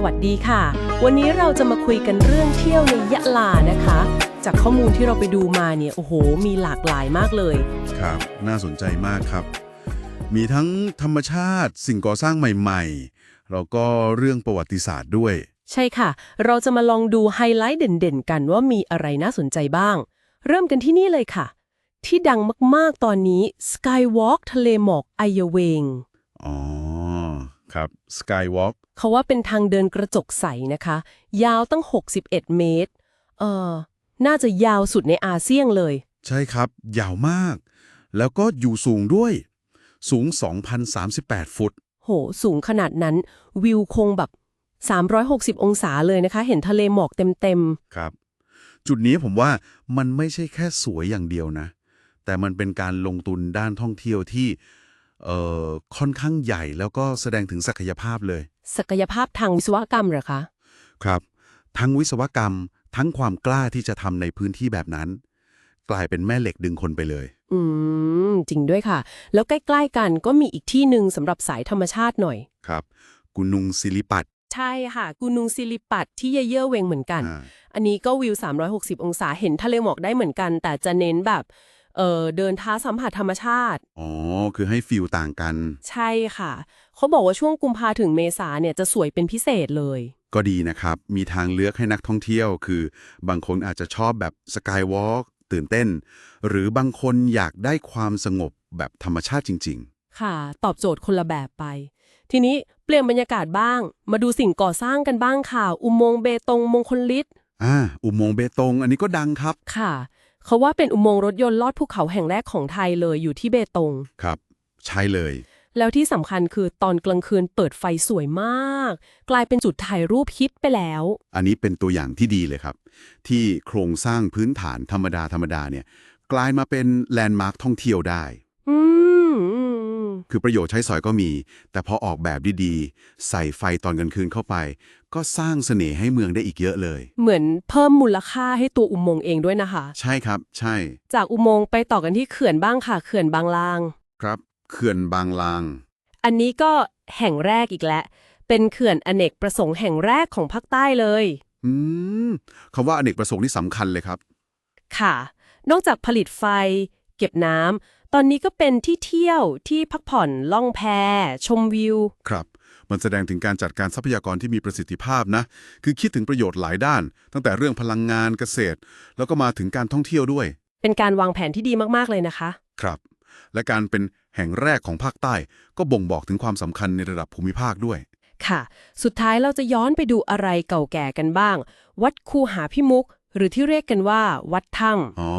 สวัสดีค่ะ วันนี้เราจะมาคุยกันเรื่องเที่ยวในยะลานะคะ จากข้อมูลที่เราไปดูมาเนี่ยโอ้โห มีหลากหลายมากเลย ครับ น่าสนใจมากครับ มีทั้งธรรมชาติสิ่งก่อสร้างใหม่ๆ แล้วก็เรื่องประวัติศาสตร์ด้วย ใช่ค่ะ เราจะมาลองดูไฮไลท์เด่นๆ กันว่ามีอะไรน่าสนใจบ้าง เริ่มกันที่นี่เลยค่ะ ที่ดังมากๆตอนนี้ Skywalk ทะเลหมอกไอเยเวงอ๋อ ครับ Skywalk เขาว่าเป็นทางเดินกระจกใสนะคะ ยาวตั้ง 61 เมตร เออน่าจะยาวสุดในอาเซียนเลย ใช่ครับ ยาวมาก แล้วก็อยู่สูงด้วย สูง 2,038 ฟุต โห สูงขนาดนั้น วิวคงแบบ 360 องศาเลยนะคะ เห็นทะเลหมอกเต็มครับ จุดนี้ผมว่ามันไม่ใช่แค่สวยอย่างเดียวนะ แต่มันเป็นการลงทุนด้านท่องเที่ยวที่เอ่อ ค่อนข้างใหญ่แล้วก็แสดงถึงศักยภาพเลยๆศักยภาพทางวิศวกรรมเหรอคะ ครับ ทั้งวิศวกรรม ทั้งความกล้าที่จะทำในพื้นที่แบบนั้น กลายเป็นแม่เหล็กดึงคนไปเลย อืม จริงด้วยค่ะ แล้วใกล้ ๆ กันก็มีอีกที่หนึ่งสำหรับสายธรรมชาติหน่อย ครับ กุนุงศิลิปัตใช่ค่ะกูนุงซิลิปัตที่เยเยอร์เวงเหมือนกัน อ่าอันนี้ก็วิว 360 องศาเห็นทะเลหมอกได้เหมือนกัน แต่จะเน้นแบบ เออเดินท้าสัมผัสธรรมชาติ อ๋อ คือให้ฟิลต่างกัน ใช่ค่ะ เขาบอกว่าช่วงกุมภาถึงเมษาเนี่ยจะสวยเป็นพิเศษเลย ก็ดีนะครับ มีทางเลือกให้นักท่องเที่ยว คือบางคนอาจจะชอบแบบสกายวอล์กตื่นเต้น หรือบางคนอยากได้ความสงบแบบธรรมชาติจริง ค่ะ ตอบโจทย์คนละแบบไป ทีนี้เปลี่ยนบรรยากาศบ้าง มาดูสิ่งก่อสร้างกันบ้างค่ะ อุโมงค์เบตงมงคลลิศๆอ่า อุโมงค์เบตง อันนี้ก็ดังครับ ค่ะ เขาว่าเป็นอุโมงค์รถยนต์ลอดภูเขาแห่งแรกของไทยเลยอยู่ที่เบตง ครับ ใช่เลย แล้วที่สำคัญคือตอนกลางคืนเปิดไฟสวยมาก กลายเป็นจุดถ่ายรูปฮิตไปแล้ว อันนี้เป็นตัวอย่างที่ดีเลยครับ ที่โครงสร้างพื้นฐานธรรมดาธรรมดาเนี่ย กลายมาเป็นแลนด์มาร์คท่องเที่ยวได้ อืมอืมอืม คือประโยชน์ใช้สอยก็มี แต่พอออกแบบดีๆ ใส่ไฟตอนกลางคืนเข้าไป ก็สร้างเสน่ห์ให้เมืองได้อีกเยอะเลย เหมือนเพิ่มมูลค่าให้ตัวอุโมงค์เองด้วยนะคะ ใช่ครับ ใช่ จากอุโมงค์ไปต่อกันที่เขื่อนบ้างค่ะ เขื่อนบางลาง ครับเขื่อนบางลาง อันนี้ก็แห่งแรกอีกแล้วเป็นเขื่อนอเนกประสงค์แห่งแรกของภาคใต้เลย อืมคำว่าอเนกประสงค์นี่สำคัญเลยครับ ค่ะ นอกจากผลิตไฟ เก็บน้ำ ตอนนี้ก็เป็นที่เที่ยวที่พักผ่อนล่องแพ ชมวิว ครับ มันแสดงถึงการจัดการทรัพยากรที่มีประสิทธิภาพนะ คือคิดถึงประโยชน์หลายด้าน ตั้งแต่เรื่องพลังงานเกษตร แล้วก็มาถึงการท่องเที่ยวด้วย เป็นการวางแผนที่ดีมากๆเลยนะคะ ครับ และการเป็นแห่งแรกของภาคใต้ ก็บ่งบอกถึงความสำคัญในระดับภูมิภาคด้วยค่ะ สุดท้ายเราจะย้อนไปดูอะไรเก่าแก่กันบ้าง วัดคูหาพิมุก หรือที่เรียกกันว่า วัดถ้ำอ๋อ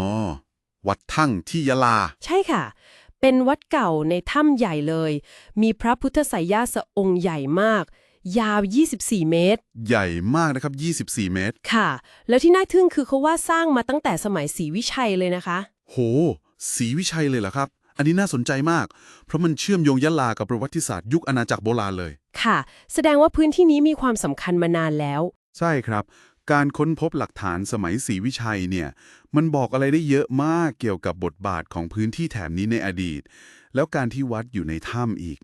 วัดทั่งที่ยะลา ใช่ค่ะ เป็นวัดเก่าในถ้ำใหญ่เลย มีพระพุทธไสยญาติองค์ใหญ่มาก ยาว 24 เมตร ใหญ่มากนะครับ 24 เมตร ค่ะ แล้วที่น่าทึ่งคือเขาว่าสร้างมาตั้งแต่สมัยศรีวิชัยเลยนะคะ โหสีวิชัยเลยเหรอครับ อันนี้น่าสนใจมาก เพราะมันเชื่อมโยงยะลากับประวัติศาสตร์ยุคอาณาจักรโบราณเลย ค่ะ แสดงว่าพื้นที่นี้มีความสำคัญมานานแล้ว ใช่ครับ การค้นพบหลักฐานสมัยศรีวิชัยเนี่ยมันบอกอะไรได้เยอะมากเกี่ยวกับบทบาทของพื้นที่แถบนี้ในอดีต แล้วการที่วัดอยู่ในถ้ำอีก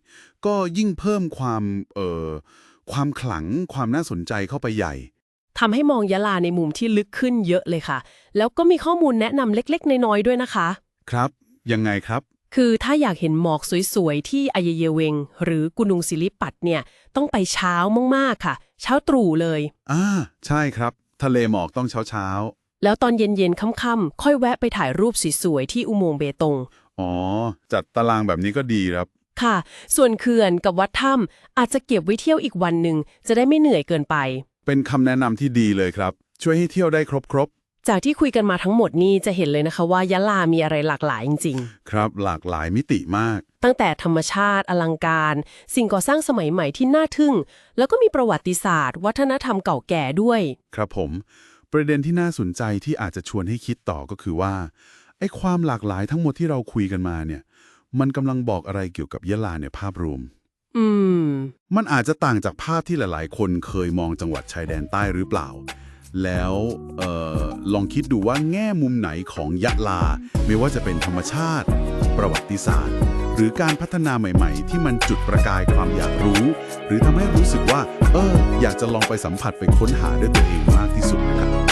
ก็ยิ่งเพิ่มความเอ่อความขลังความน่าสนใจเข้าไปใหญ่ทำให้มองยะลาในมุมที่ลึกขึ้นเยอะเลยค่ะ แล้วก็มีข้อมูลแนะนำเล็ก ๆ น้อยๆด้วยนะคะ ครับ ยังไงครับ คือถ้าอยากเห็นหมอกสวยๆ ที่อายเยเวง หรือกุนุงศิลิปัตเนี่ย ต้องไปเช้ามากๆค่ะ เช้าตรู่เลย อ่า ใช่ครับ ทะเลหมอกต้องเช้าเช้าแล้วตอนเย็นๆค่ำๆค่อยแวะไปถ่ายรูปสวยๆที่อุโมงค์เบตงๆอ๋อ จัดตารางแบบนี้ก็ดีครับ ค่ะ ส่วนเขื่อนกับวัดถ้ำอาจจะเก็บไว้เที่ยวอีกวันหนึ่งจะได้ไม่เหนื่อยเกินไป เป็นคำแนะนำที่ดีเลยครับ ช่วยให้เที่ยวได้ครบครบ จากที่คุยกันมาทั้งหมดนี่จะเห็นเลยนะคะว่ายะลามีอะไรหลากหลายจริงๆครับหลากหลายมิติมากตั้งแต่ธรรมชาติ อลังการ สิ่งก่อสร้างสมัยใหม่ที่น่าทึ่ง แล้วก็มีประวัติศาสตร์ วัฒนธรรมเก่าแก่ด้วย ครับผม ประเด็นที่น่าสนใจที่อาจจะชวนให้คิดต่อก็คือว่าไอ้ความหลากหลายทั้งหมดที่เราคุยกันมาเนี่ย มันกำลังบอกอะไรเกี่ยวกับยะลาในภาพรวม อืม มันอาจจะต่างจากภาพที่หลาย ๆ คนเคยมองจังหวัดชายแดนใต้หรือเปล่า แล้วออลองคิดดูว่าแง่มุมไหนของยะลา ไม่ว่าจะเป็นธรรมชาติ ประวัติศาสตร์ หรือการพัฒนาใหม่ ๆ ที่มันจุดประกายความอยากรู้ หรือทำให้รู้สึกว่า เออ อยากจะลองไปสัมผัสไปค้นหาด้วยตัวเองมากที่สุดนะครับ